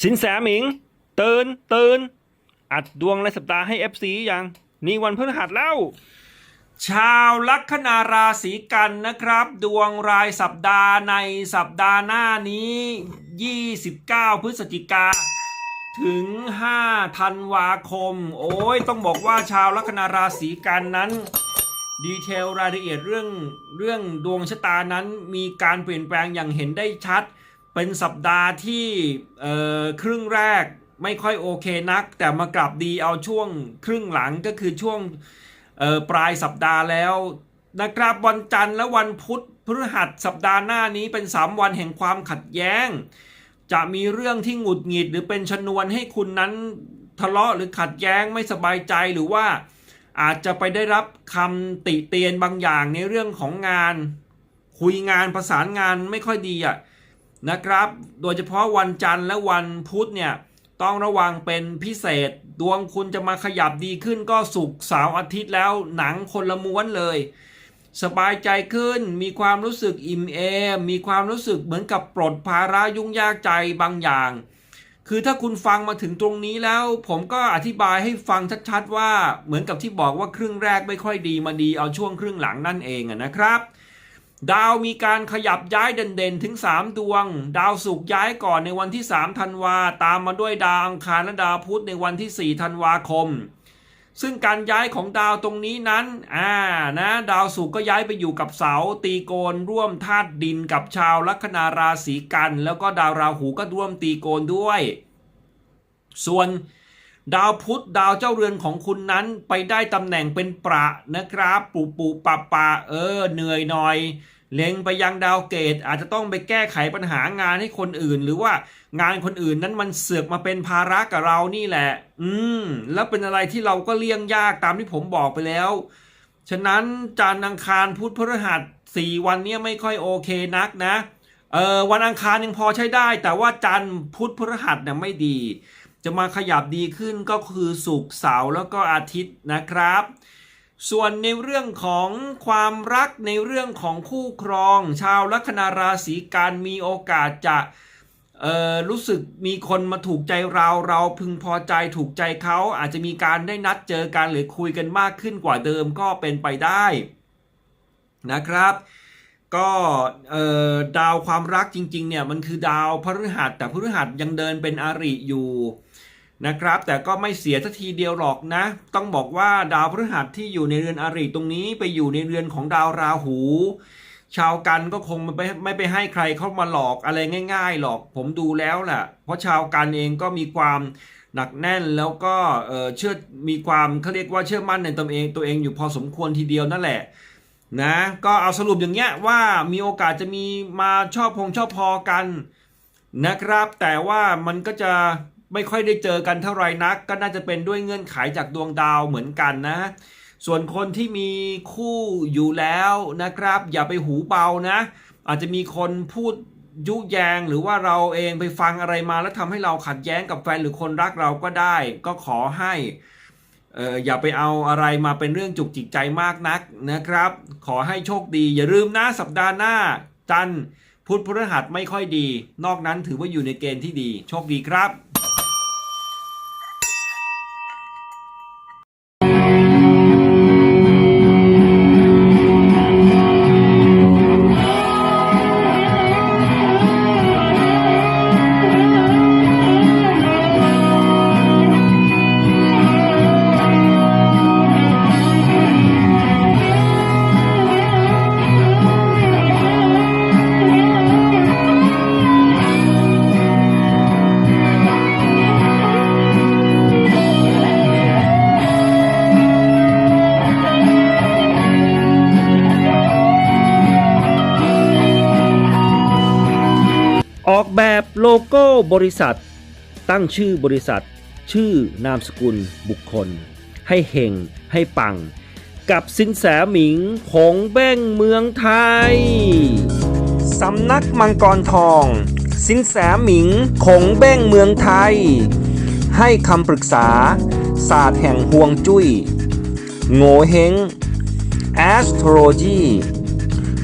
สินแสหมิงเตือนเตือนอัดดวงในสัปดาห์ให้ FC ยังนี่วันพฤหัสแล้ว ชาวลัคนาราศีกันนะครับ ดวงรายสัปดาห์ในสัปดาห์หน้านี้ 29 พฤศจิกาถึง 5 ธันวาคม โอ้ย ต้องบอกว่าชาวลัคนาราศีกันนั้น ดีเทลรายละเอียดเรื่องเรื่องดวงชะตานั้นมีการเปลี่ยนแปลงอย่างเห็นได้ชัด เป็นสัปดาห์ที่ครึ่งแรกไม่ค่อยโอเคนัก แต่มากลับดีเอาช่วงครึ่งหลังก็คือช่วงปลายสัปดาห์แล้วนะครับวันจันทร์และวันพุธพฤหัสสัปดาห์หน้านี้เป็น 3 วันแห่งความขัดแย้ง จะมีเรื่องที่หงุดหงิดหรือเป็นชนวนให้คุณนั้นทะเลาะหรือขัดแย้งไม่สบายใจหรือว่าอาจจะไปได้รับคำติเตียนบางอย่างในเรื่องของงาน คุยงานประสานงานไม่ค่อยดีอะ นะครับ โดยเฉพาะวันจันทร์และวันพุธเนี่ยต้องระวังเป็นพิเศษ ดวงคุณจะมาขยับดีขึ้นก็สุกเสาร์อาทิตย์แล้วหนังคนละม้วนเลย สบายใจขึ้นมีความรู้สึกอิ่มเอมมีความรู้สึกเหมือนกับปลดภาระยุ่งยากใจบางอย่าง คือถ้าคุณฟังมาถึงตรงนี้แล้ว ผมก็อธิบายให้ฟังชัดๆว่าเหมือนกับที่บอกว่าครึ่งแรกไม่ค่อยดีมาดีเอาช่วงครึ่งหลังนั่นเองนะครับ ดาวมีการขยับย้ายเด่นๆ ถึง 3 ดวง ดาวศุกร์ย้ายก่อนในวันที่3ธันวา ตามมาด้วยดาวอังคารและดาวพุธในวันที่4ธันวาคม ซึ่งการย้ายของดาวตรงนี้นั้น อ่า นะ ดาวศุกร์ก็ย้ายไปอยู่กับเสา ตีโกนร่วมธาตุดินกับชาวลัคนาราศีกัน แล้วก็ดาวราหูก็ร่วมตีโกนด้วย ส่วน ดาวพุธดาวเจ้าเรือนของคุณนั้นไปได้ตำแหน่งเป็นประนะครับปูปูปะปะเออเหนื่อยหน่อย เล็งไปยังดาวเกตอาจจะต้องไปแก้ไขปัญหางานให้คนอื่น หรือว่างานคนอื่นนั้นมันเสือกมาเป็นภาระกับเรานี่แหละ อืม แล้วเป็นอะไรที่เราก็เลี่ยงยากตามที่ผมบอกไปแล้ว ฉะนั้นจันอังคารพุธพฤหัสสี่วันนี้ไม่ค่อยโอเคนักนะเออวันอังคารยังพอใช้ได้ แต่ว่าจันทร์พุธพฤหัสเนี่ยไม่ดี จะมาขยับดีขึ้นก็คือศุกร์เสาร์แล้วก็อาทิตย์นะครับ ส่วนในเรื่องของความรักในเรื่องของคู่ครอง ชาวลัคนาราศีกันมีโอกาสจะรู้สึกมีคนมาถูกใจเราเราพึงพอใจถูกใจเขาอาจจะมีการได้นัดเจอกันหรือคุยกันมากขึ้นกว่าเดิมก็เป็นไปได้นะครับก็ดาวความรักจริงๆเนี่ยมันคือดาวพฤหัสแต่พฤหัสยังเดินเป็นอาริอยู่ นะครับ แต่ก็ไม่เสียสักทีเดียวหรอกนะ ต้องบอกว่าดาวพฤหัสที่อยู่ในเรือนอริตรงนี้ไปอยู่ในเรือนของดาวราหู ชาวกันก็คงไม่ไม่ไปให้ใครเข้ามาหลอกอะไรง่าย ๆ หรอกผมดูแล้วแหละเพราะชาวกันเองก็มีความหนักแน่นแล้วก็เชื่อมีความเขาเรียกว่าเชื่อมั่นในตัวเองตัวเองอยู่พอสมควรทีเดียวนั่นแหละนะก็เอาสรุปอย่างเงี้ยว่ามีโอกาสจะมีมาชอบพงชอบพอกันนะครับ แต่ว่ามันก็จะ ไม่ค่อยได้เจอกันเท่าไรนัก ก็น่าจะเป็นด้วยเงื่อนไขจากดวงดาวเหมือนกันนะ ส่วนคนที่มีคู่อยู่แล้วนะครับ อย่าไปหูเบานะ อาจจะมีคนพูดยุแยงหรือว่าเราเองไปฟังอะไรมาแล้วทำให้เราขัดแย้งกับแฟนหรือคนรักเราก็ได้ ก็ขอให้อออย่าไปเอาอะไรมาเป็นเรื่องจุกจิกใจมากนักนะครับ ขอให้โชคดี อย่าลืมนะสัปดาห์หน้า จันทร์พุธพฤหัสไม่ค่อยดี นอกนั้นถือว่าอยู่ในเกณฑ์ที่ดี โชคดีครับ ออกแบบโลโก้บริษัท ตั้งชื่อบริษัท ชื่อนามสกุลบุคคล ให้เฮงให้ปัง กับสินแสหมิงคงเบ้งเมืองไทย สำนักมังกรทอง สินแสหมิงคงเบ้งเมืองไทย ให้คำปรึกษา ศาสตร์แห่งห่วงจุย้ยโง่เฮง astrology